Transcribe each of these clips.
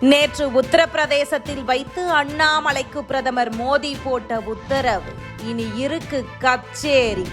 நேற்று உத்தரப்பிரதேசத்தில் வைத்து அண்ணாமலைக்கு பிரதமர் மோடி போட்ட உத்தரவு. இனி இருக்கு கச்சேரி.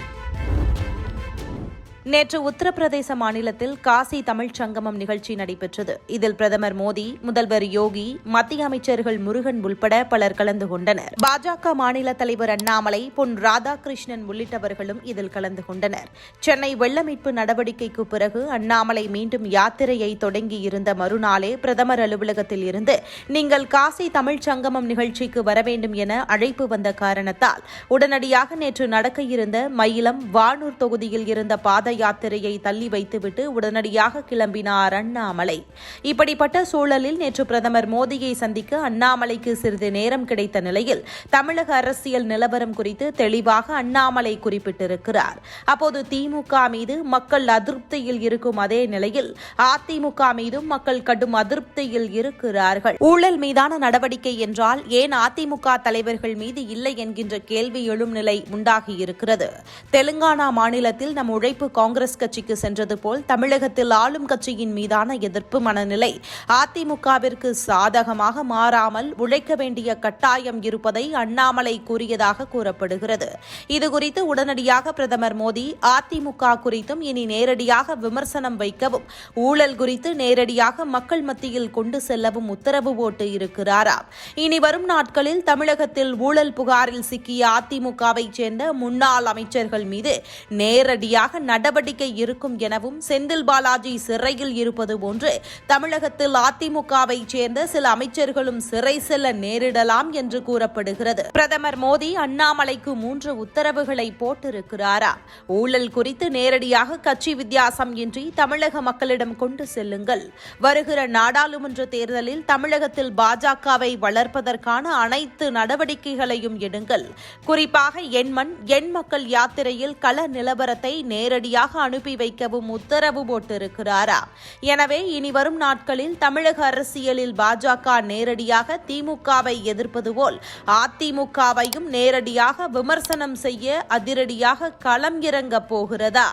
நேற்று உத்தரப்பிரதேச மாநிலத்தில் காசி தமிழ்ச் சங்கமம் நிகழ்ச்சி நடைபெற்றது. இதில் பிரதமர் மோடி முதல்வர் யோகி மத்திய அமைச்சர்கள் முருகன் உள்பட பலர் கலந்து கொண்டனர். பாஜக மாநில தலைவர் அண்ணாமலை பொன் ராதாகிருஷ்ணன் உள்ளிட்டவர்களும் இதில் கலந்து கொண்டனர். சென்னை வெள்ள மீட்பு நடவடிக்கைக்கு பிறகு அண்ணாமலை மீண்டும் யாத்திரையை தொடங்கியிருந்த மறுநாளே பிரதமர் அலுவலகத்தில் இருந்து நீங்கள் காசி தமிழ்ச் சங்கமம் நிகழ்ச்சிக்கு வர வேண்டும் என அழைப்பு வந்த காரணத்தால் உடனடியாக நேற்று நடக்க இருந்த மயிலம் வானூர் தொகுதியில் இருந்த பாத யாத்திரையை தள்ளி வைத்துவிட்டு உடனடியாக கிளம்பினார் அண்ணாமலை. இப்படிப்பட்ட சூழலில் நேற்று பிரதமர் மோடியை சந்திக்க அண்ணாமலைக்கு சிறிது நேரம் கிடைத்த நிலையில் தமிழக அரசியல் நிலவரம் குறித்து தெளிவாக அண்ணாமலை குறிப்பிட்டிருக்கிறார். அப்போது திமுக மீது மக்கள் அதிருப்தியில் இருக்கும் அதே நிலையில் அதிமுக மீதும் மக்கள் கடும் அதிருப்தியில் இருக்கிறார்கள். ஊழல் மீதான நடவடிக்கை என்றால் ஏன் அதிமுக தலைவர்கள் மீது இல்லை என்கின்ற கேள்வி எழும் நிலை உண்டாகியிருக்கிறது. தெலுங்கானா மாநிலத்தில் நம் உழைப்பு காங்கிரஸ் கட்சிக்கு சென்றது போல் தமிழகத்தில் ஆளும் கட்சியின் மீதான எதிர்ப்பு மனநிலை. அதிமுகவிற்கு சாதகமாக மாறாமல் உழைக்க வேண்டிய கட்டாயம் இருப்பதை அண்ணாமலை கூறியதாக கூறப்படுகிறது. இதுகுறித்து உடனடியாக பிரதமர் மோடி அதிமுக குறித்தும் இனி நேரடியாக விமர்சனம் வைக்கவும் ஊழல் குறித்து நேரடியாக மக்கள் மத்தியில் கொண்டு செல்லவும் உத்தரவு போட்டு இருக்கிறாராம் இனி வரும் நாட்களில் தமிழகத்தில் ஊழல் புகாரில் சிக்கிய அதிமுகவை சேர்ந்த முன்னாள் அமைச்சர்கள் மீது நேரடியாக நட நடவடிக்கை இருக்கும் எனவும் செந்தில் பாலாஜி சிறையில் இருப்பது போன்று தமிழகத்தில் அதிமுகவை சேர்ந்த சில அமைச்சர்களும் சிறை செல்ல நேரிடலாம் என்று கூறப்படுகிறது. பிரதமர் மோடி அண்ணாமலைக்கு மூன்று உத்தரவுகளை போட்டிருக்கிறாரா? ஊழல் குறித்து நேரடியாக கட்சி வித்தியாசம் இன்றி தமிழக மக்களிடம் கொண்டு செல்லுங்கள். வருகிற நாடாளுமன்ற தேர்தலில் தமிழகத்தில் பாஜகவை வளர்ப்பதற்கான அனைத்து நடவடிக்கைகளையும் எடுங்கள். குறிப்பாக எண்மண் எண் மக்கள் யாத்திரையில் கள நிலவரத்தை நேரடியாக அனுப்பி வைக்கவும் உத்தரவு போட்டிருக்கிறாரா? எனவே இனி வரும் நாட்களில் தமிழக அரசியலில் பாஜக நேரடியாக திமுகவை எதிர்ப்பது போல் அதிமுகவையும் நேரடியாக விமர்சனம் செய்ய அதிரடியாக களம் இறங்க போகிறதா?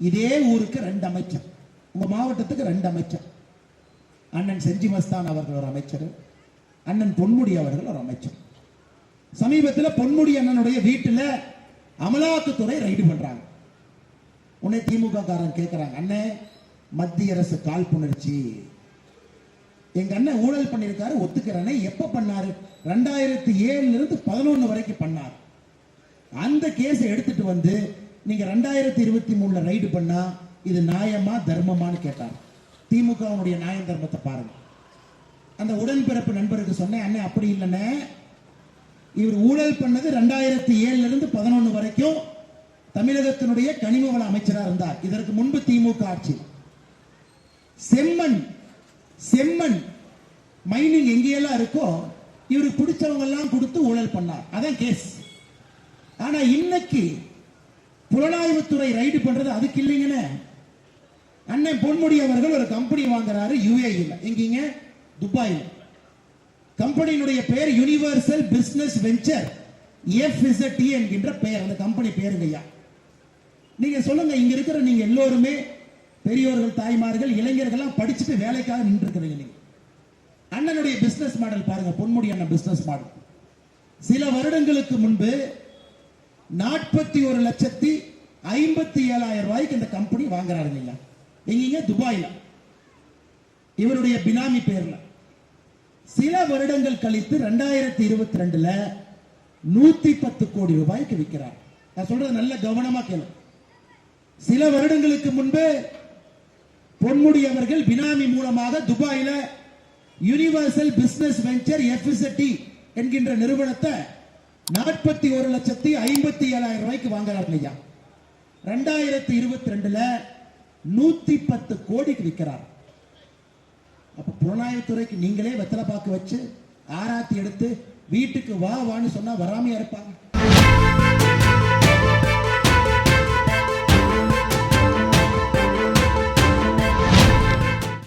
இதே ஊருக்கு ரெண்டு அமைச்சர். உங்க மாவட்டத்துக்கு ரெண்டு அமைச்சர். அண்ணன் செஞ்சி மஸ்தான் அவர்கள் ஒரு அமைச்சர். அண்ணன் பொன்முடி அவர்கள் ஒரு அமைச்சர். சமீபத்தில் பொன்முடி அண்ணனுடைய வீட்டில் அமலாக்கத்துறை ரைடு பண்றாங்க. உன்னை திமுக காரன் கேட்கிறாங்க அண்ணே மத்திய அரசு காழ்ப்புணர்ச்சி எங்க அண்ணன் ஊழல் பண்ணியிருக்காரு ஒத்துக்கிறனே எப்ப பண்ணாரு? ரெண்டாயிரத்தி ஏழுல இருந்து பதினொன்னு வரைக்கும் பண்ணார். அந்த கேஸை எடுத்துட்டு வந்து நீங்க ரெண்டாயிரத்தி இருபத்தி மூணுல ரைடு பண்ணா இது நியாயமா தர்மமான்னு கேட்டார். திமுகவுடைய நியாயம் தர்மத்தை பாருங்க. அந்த உடன்பிறப்பு நண்பருக்கு சொன்னேன் அண்ணன் அப்படி இல்லைண்ணே. இவர் ஊழல் பண்ணது ரெண்டாயிரத்தி ஏழுல இருந்து பதினொன்னு வரைக்கும் தமிழகத்தினுடைய கனிம வள இருந்தார். இதற்கு முன்பு திமுக ஆட்சி. செம்மண் செம்மண் மைனிங் எங்கேயெல்லாம் இருக்கோ இவருக்கு பிடிச்சவங்க எல்லாம் கொடுத்து ஊழல் பண்ணார். அதான் கேஸ் ஆனா இன்னைக்கு புலனாய்வுத்துறை ரைடு பண்றது அதுக்கு இல்லைங்கன்னு அண்ணன் பொன்முடி அவர்கள் ஒரு கம்பெனி வாங்குறாரு யுஏஇல எங்கீங்க? துபாயில். கம்பெனியினுடைய பெயர் யுனிவர்சல் பிசினஸ் வெஞ்சர் எஃப்இசட்டி என்கின்ற பெயர். அந்த கம்பெனி பேருங்கய்யா. நீங்க சொல்லுங்க இங்க இருக்கிற நீங்க எல்லோருமே பெரியோர்கள் தாய்மார்கள் இளைஞர்கள்லாம் படிச்சுட்டு வேலைக்காக நின்று இருக்கிறீங்க நீங்க. அண்ணனுடைய பிசினஸ் மாடல் பாருங்க பொன்முடி அண்ணன் பிசினஸ் மாடல் சில வருடங்களுக்கு முன்பு நாற்பத்தி ஒரு லட்சத்தி ஐம்பத்தி ஏழாயிரம் ரூபாய்க்கு இந்த கம்பெனி வாங்குறாருங்க ஐயா. எங்கீங்க துபாயில. இவருடைய பினாமி பேர்ல. சில வருடங்கள் கழித்து ரெண்டாயிரத்தி இருபத்தி ரெண்டுல நூத்தி பத்து கோடி ரூபாய்க்கு விற்கிறார். நான் சொல்றது நல்ல கவனமா கேளு சில வருடங்களுக்கு முன்பு பொன்முடி அவர்கள் பினாமி மூலமாக துபாயில யூனிவர்சல் பிசினஸ் வெஞ்சர் எஃப்எஸ்டி என்கின்ற நிறுவனத்தை நாற்பத்தி ஒரு லட்சத்தி ஐம்பத்தி ஏழாயிரம் ரூபாய்க்கு வாங்குறாரு ஐயா. ரெண்டாயிரத்தி இருபத்தி ரெண்டுல நூத்தி பத்து கோடிக்கு விற்கிறார். அப்ப புலனாய்வுத்துறைக்கு நீங்களே வெத்தலை பாக்கு வச்சு ஆராத்தி எடுத்து வீட்டுக்கு வா வான்னு சொன்னா வராமையா இருப்பாங்க.